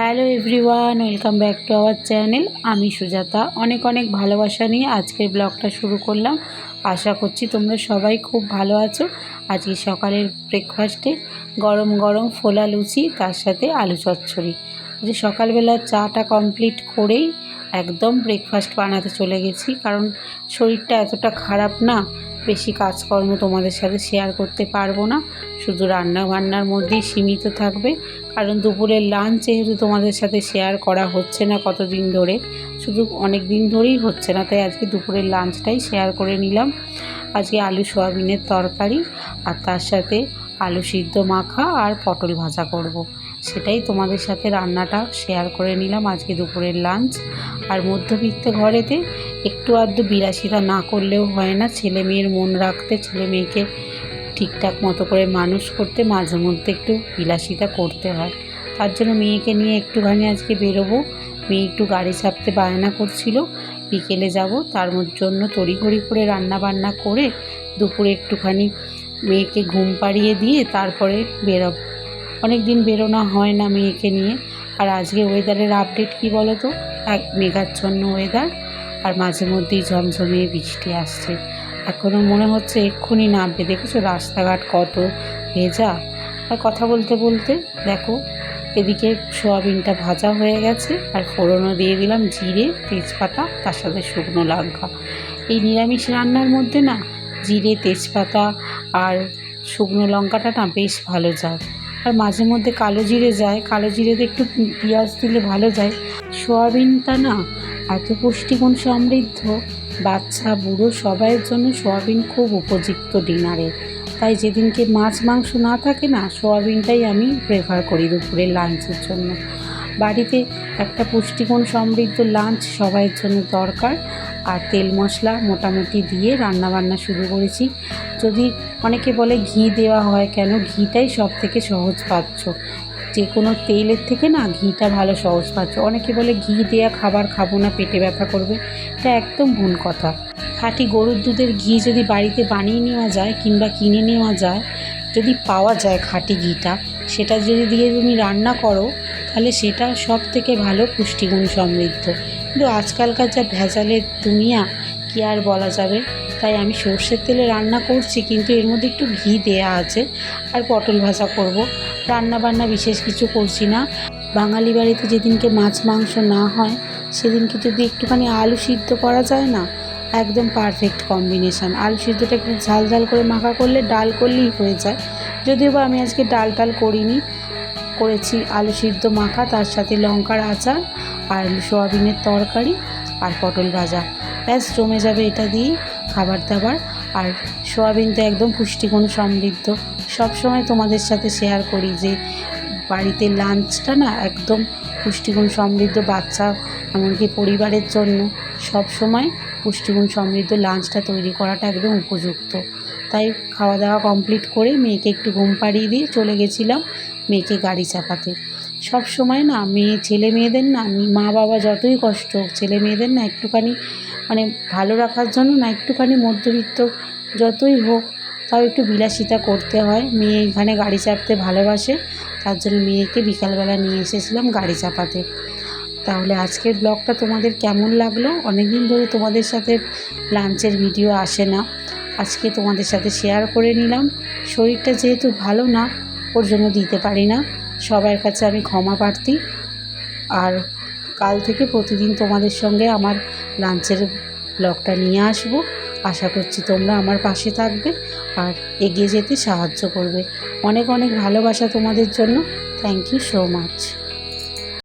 Hello everyone, welcome back to our channel. আমি সুজাতা। অনেক অনেক ভালোবাসা নিয়ে আজকের ব্লগটা শুরু করলাম। আশা করছি তোমরা সবাই খুব ভালো আছো। আজকে সকালের ব্রেকফাস্টে গরম গরম ফোলা লুচি, তার সাথে আলু চচ্চড়ি। যে সকালবেলা চাটা কমপ্লিট করেই একদম ব্রেকফাস্ট বানাতে চলে গেছি। কারণ শরীরটা এতটা খারাপ না বেশি কাজকর্ম তোমাদের সাথে শেয়ার করতে পারব না। শুধু রান্না বান্নার মধ্যেই সীমিত থাকবে। কারণ দুপুরের লাঞ্চ যেহেতু তোমাদের সাথে শেয়ার করা হচ্ছে না কতদিন ধরে, শুধু অনেক দিন ধরেই হচ্ছে না, তাই আজকে দুপুরের লাঞ্চটাই শেয়ার করে নিলাম। আজকে আলু সয়াবিনের তরকারি আর তার সাথে আলু সিদ্ধ মাখা আর পটল ভাজা করব। সেটাই তোমাদের সাথে রান্নাটা শেয়ার করে নিলাম আজকে দুপুরের লাঞ্চ আর মধ্যবিত্ত ঘরেতে একটু আধটু বিলাসিতা না করলেও হয় না, ছেলে মেয়ের মন রাখতে, ছেলে মেয়েকে ঠিকঠাক মতো করে মানুষ করতে, মাঝে মধ্যে একটু বিলাসিতা করতে হয়। তার জন্য মেয়েকে নিয়ে একটুখানি আজকে বেরোবো। মেয়ে একটু গাড়ি চাপতে বায়না করছিল, বিকেলে যাব। তার জন্য তড়িঘড়ি করে রান্না বান্না করে দুপুরে একটুখানি মেয়েকে ঘুম পাড়িয়ে দিয়ে তারপরে বেরোব। অনেক দিন বেরোনো হয় না মেয়েকে নিয়ে। আর আজকে ওয়েদারের আপডেট কি বলো তো এক মেঘাচ্ছন্ন ওয়েদার আর মাঝে মধ্যেই ঝমঝমিয়ে বৃষ্টি আসছে। এখনও মনে হচ্ছে এক্ষুনি নামবে। দেখেছ রাস্তাঘাট কত ভেজা? আর কথা বলতে বলতে দেখো, এদিকে সোয়াবিনটা ভাজা হয়ে গেছে আর ফোড়নও দিয়ে দিলাম জিরে, তেজপাতা, তার সাথে শুকনো লঙ্কা। এই নিরামিষ রান্নার মধ্যে না জিরে, তেজপাতা আর শুকনো লঙ্কাটা না বেশ ভালো যায়। আর মাঝে মধ্যে কালো জিরে যায়। কালো জিরেতে একটু পেঁয়াজ দিলে ভালো যায়। সোয়াবিনটা না এত পুষ্টিগুণ সমৃদ্ধ। বাচ্চা, বুড়ো সবাইয়ের জন্য সোয়াবিন খুব উপযুক্ত ডিনারে। তাই যেদিনকে মাছ, মাংস না থাকে না, সোয়াবিনটাই আমি প্রেফার করি দুপুরের লাঞ্চের জন্য। বাড়িতে একটা পুষ্টিগুণ সমৃদ্ধ লাঞ্চ সবাইয়ের জন্য দরকার। আর তেল মশলা মোটামুটি দিয়ে রান্নাবান্না শুরু করেছি। যদি অনেকে বলে ঘি দেওয়া হয় কেন? ঘিটাই সব থেকে সহজ পাচ্ছ যে কোনো তেলের থেকে না ঘিটা ভালো সহজ পাচ্ছ অনেকে বলে ঘি দেওয়া খাবার খাব না, পেটে ব্যথা করবে। এটা একদম ভুল কথা। খাঁটি গরুর দুধের ঘি যদি বাড়িতে বানিয়ে নেওয়া যায় কিংবা কিনে নেওয়া যায়, যদি পাওয়া যায় খাঁটি ঘিটা, সেটা যদি দিয়ে তুমি রান্না করো তাহলে সেটা সব থেকে ভালো পুষ্টিগুণ সমৃদ্ধ। কিন্তু আজকালকার যা ভেজালের দুনিয়া, কী আর বলা যাবে? তাই আমি সর্ষের তেলে রান্না করছি, কিন্তু এর মধ্যে একটু ঘি দেয়া আছে আর পটল ভাজা করব। রান্না বান্না বিশেষ কিছু করছি না। বাঙালি বাড়িতে যেদিনকে মাছ মাংস না হয়, সেদিনকে যদি একটুখানি আলু সিদ্ধ করা যায় না, একদম পারফেক্ট কম্বিনেশান আলু সিদ্ধটা একটু ঝাল ঝাল করে মাখা করলে ডাল করলেই হয়ে যায়। যদিও বা আমি আজকে ডাল টাল করিনি করেছি আলু সিদ্ধ মাখা, তার সাথে লঙ্কার আচার আর সোয়াবিনের তরকারি আর পটল ভাজা। ব্যাস, জমে যাবে এটা দিয়েই খাবার দাবার। আর সোয়াবিন তো একদম পুষ্টিগুণ সমৃদ্ধ। সবসময় তোমাদের সাথে শেয়ার করি যে বাড়িতে লাঞ্চটা না একদম পুষ্টিগুণ সমৃদ্ধ বাচ্চা, এমনকি পরিবারের জন্য সব সময় পুষ্টিগুণ সমৃদ্ধ লাঞ্চটা তৈরি করাটা একদম উপযুক্ত। তাই খাওয়া দাওয়া কমপ্লিট করে মেয়েকে একটু ঘুম পাড়িয়ে দিয়ে চলে গেছিলাম মেয়েকে গাড়ি চাপাতে। সব সময় না মেয়ে, ছেলে মেয়েদের না আমি মা বাবা যতই কষ্ট হোক, ছেলে মেয়েদের না একটুখানি মানে ভালো রাখার জন্য না একটুখানি মধ্যবিত্ত যতই হোক তাও একটু বিলাসিতা করতে হয়। মেয়ে এখানে গাড়ি চাপতে ভালোবাসে, তার জন্য মেয়েকে বিকালবেলা নিয়ে এসেছিলাম গাড়ি চাপাতে। তাহলে আজকের ব্লগটা তোমাদের কেমন লাগল? অনেক দিন ধরে তোমাদের সাথে লাঞ্চের ভিডিও আসে না। আজকে তোমাদের সাথে শেয়ার করে নিলাম। শরীরটা যেহেতু ভালো না, ওর জন্য দিতে পারি না। সবার কাছে আমি ক্ষমা প্রার্থী। আর কাল থেকে প্রতিদিন তোমাদের সঙ্গে আমার লাঞ্চের ব্লগটা নিয়ে আসব। আশা করছি তোমরা আমার পাশে থাকবে আর এগিয়ে যেতে সাহায্য করবে। অনেক অনেক ভালোবাসা তোমাদের জন্য। Thank you so much